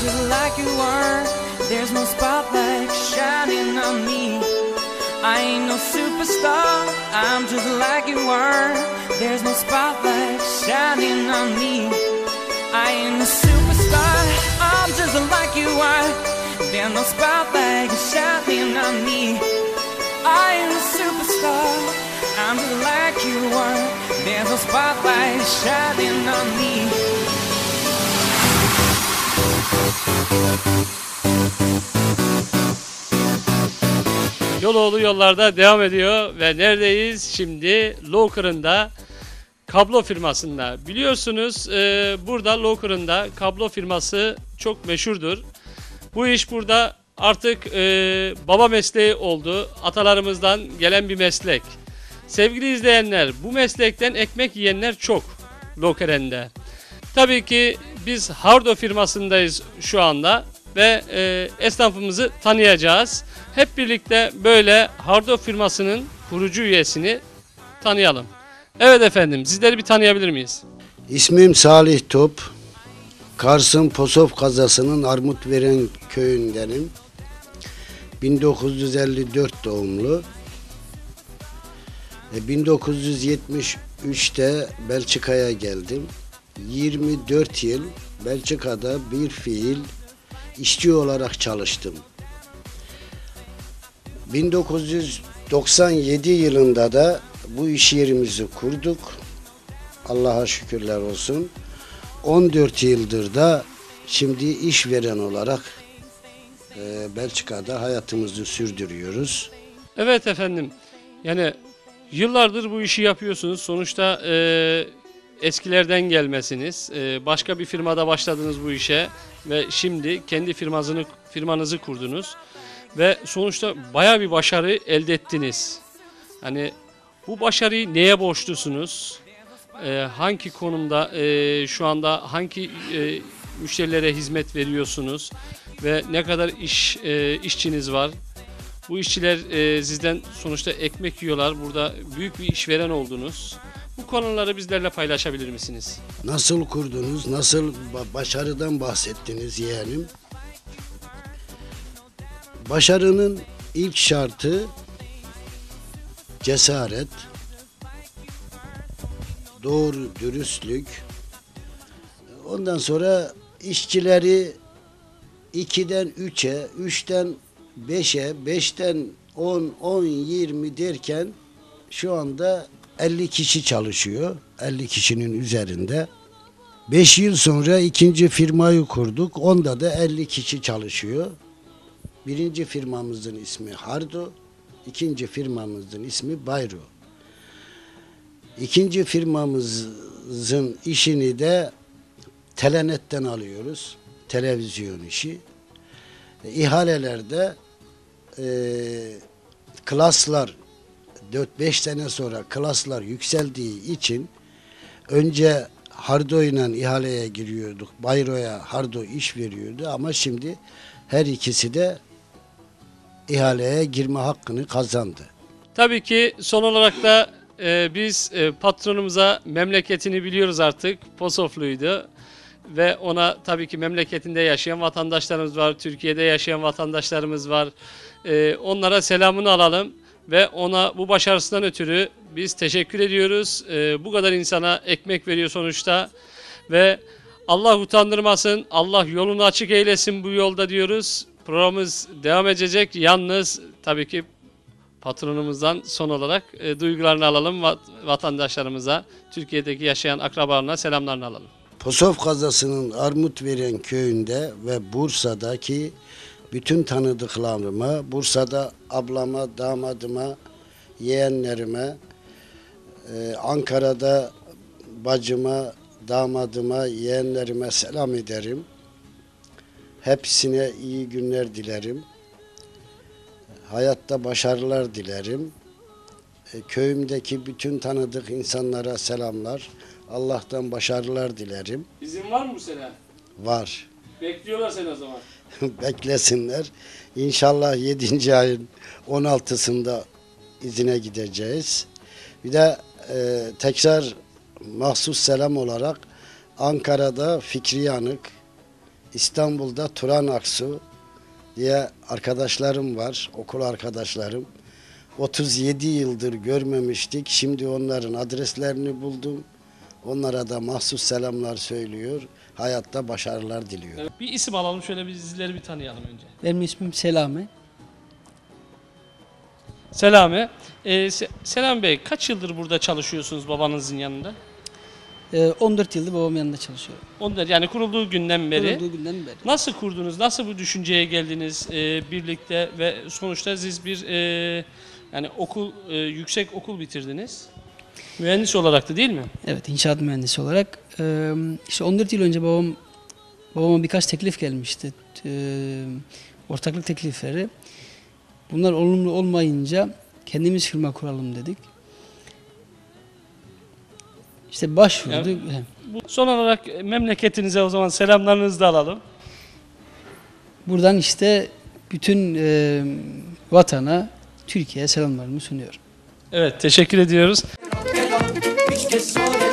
just like you are. There's no spotlight shining on me. I ain't no superstar, I'm just like you are. There's no spotlight shining on me. I ain't a superstar, I'm just like you are. There's no spotlight shining on me. I ain't a superstar, I'm just like you are. There's no spotlight shining on me. Yoloğlu yollarda devam ediyor ve neredeyiz? Şimdi Locker'ında kablo firmasında. Biliyorsunuz e, burada Locker'ında kablo firması çok meşhurdur. Bu iş burada artık e, baba mesleği oldu. Atalarımızdan gelen bir meslek. Sevgili izleyenler bu meslekten ekmek yiyenler çok Locker'ende. Tabii ki biz Hardo firmasındayız şu anda ve e, esnafımızı tanıyacağız. Hep birlikte böyle Hardo firmasının kurucu üyesini tanıyalım. Evet efendim sizleri bir tanıyabilir miyiz? İsmim Salih Top. Kars'ın Posof kazasının Armutveren köyündenim. 1954 doğumlu. E, 1973'te Belçika'ya geldim. 24 yıl Belçika'da bir fiil işçi olarak çalıştım. 1997 yılında da bu iş yerimizi kurduk. Allah'a şükürler olsun. 14 yıldır da şimdi işveren olarak e, Belçika'da hayatımızı sürdürüyoruz. Evet efendim. Yani yıllardır bu işi yapıyorsunuz. Sonuçta e, eskilerden gelmesiniz. E, başka bir firmada başladınız bu işe ve şimdi kendi firmanızı firmanızı kurdunuz ve sonuçta baya bir başarı elde ettiniz. Hani bu başarıyı neye borçlusunuz? E, hangi konumda e, şu anda hangi müşterilere hizmet veriyorsunuz ve ne kadar iş işçiniz var? Bu işçiler sizden sonuçta ekmek yiyorlar. Burada büyük bir işveren oldunuz. Bu konuları bizlerle paylaşabilir misiniz? Nasıl kurdunuz, nasıl ba- başarıdan bahsettiniz yeğenim? Başarının ilk şartı cesaret, doğru dürüstlük. Ondan sonra işçileri 2'den 3'e, 3'ten 5'e, 5'ten 10, 10, 20 derken şu anda 50 kişi çalışıyor. 50 kişinin üzerinde. 5 yıl sonra ikinci firmayı kurduk. Onda da 50 kişi çalışıyor. Birinci firmamızın ismi Hardo. ikinci firmamızın ismi Bayro. İkinci firmamızın işini de Telenet'ten alıyoruz. Televizyon işi. E, İhalelerde e, klaslar 4-5 sene sonra klaslar yükseldiği için önce Hardo ile ihaleye giriyorduk. Bayro'ya Hardo iş veriyordu ama şimdi her ikisi de ihaleye girme hakkını kazandı. Tabii ki son olarak da e, biz e, patronumuza memleketini biliyoruz artık. Posoflu'ydu. Ve ona tabii ki memleketinde yaşayan vatandaşlarımız var. Türkiye'de yaşayan vatandaşlarımız var. E, onlara selamını alalım. Ve ona bu başarısından ötürü biz teşekkür ediyoruz. E, bu kadar insana ekmek veriyor sonuçta. Ve Allah utandırmasın, Allah yolunu açık eylesin bu yolda diyoruz. Programımız devam edecek. Yalnız tabii ki patronumuzdan son olarak e, duygularını alalım vat- vatandaşlarımıza, Türkiye'deki yaşayan akrabalarına selamlarını alalım. Posof kazasının Armutveren köyünde ve Bursa'daki bütün tanıdıklarıma, Bursa'da ablama, damadıma, yeğenlerime, e, Ankara'da bacıma, damadıma, yeğenlerime selam ederim. Hepsine iyi günler dilerim. Hayatta başarılar dilerim. E, Köyümdeki bütün tanıdık insanlara selamlar. Allah'tan başarılar dilerim. İzin var mı bu sene? Var. Bekliyorlar seni o zaman. Beklesinler. İnşallah 7. ayın 16'sında izine gideceğiz. Bir de e, tekrar mahsus selam olarak Ankara'da Fikri Yanık, İstanbul'da Turan Aksu diye arkadaşlarım var, okul arkadaşlarım. 37 yıldır görmemiştik. Şimdi onların adreslerini buldum. Onlara da mahsus selamlar söylüyor. Hayatta başarılar diliyor. Evet, Bir isim alalım şöyle bir sizleri bir tanıyalım önce. Benim ismim Selami. Selami. Ee, Se- Selam Bey kaç yıldır burada çalışıyorsunuz babanızın yanında? Ee, 14 yıldır babamın yanında çalışıyorum. Onlar yani kurulduğu günden beri. Kurulduğu günden beri. Nasıl kurdunuz? Nasıl bu düşünceye geldiniz e, birlikte ve sonuçta siz bir e, yani okul e, yüksek okul bitirdiniz. Mühendis olarak da değil mi? Evet, inşaat mühendisi olarak. Ee, işte 14 yıl önce babam babama birkaç teklif gelmişti. Ee, ortaklık teklifleri. Bunlar olumlu olmayınca kendimiz firma kuralım dedik. İşte başvurduk. He. Bu, son olarak memleketinize o zaman selamlarınızı da alalım. Buradan işte bütün e, vatana, Türkiye'ye selamlarımı sunuyorum. Evet teşekkür ediyoruz. que solo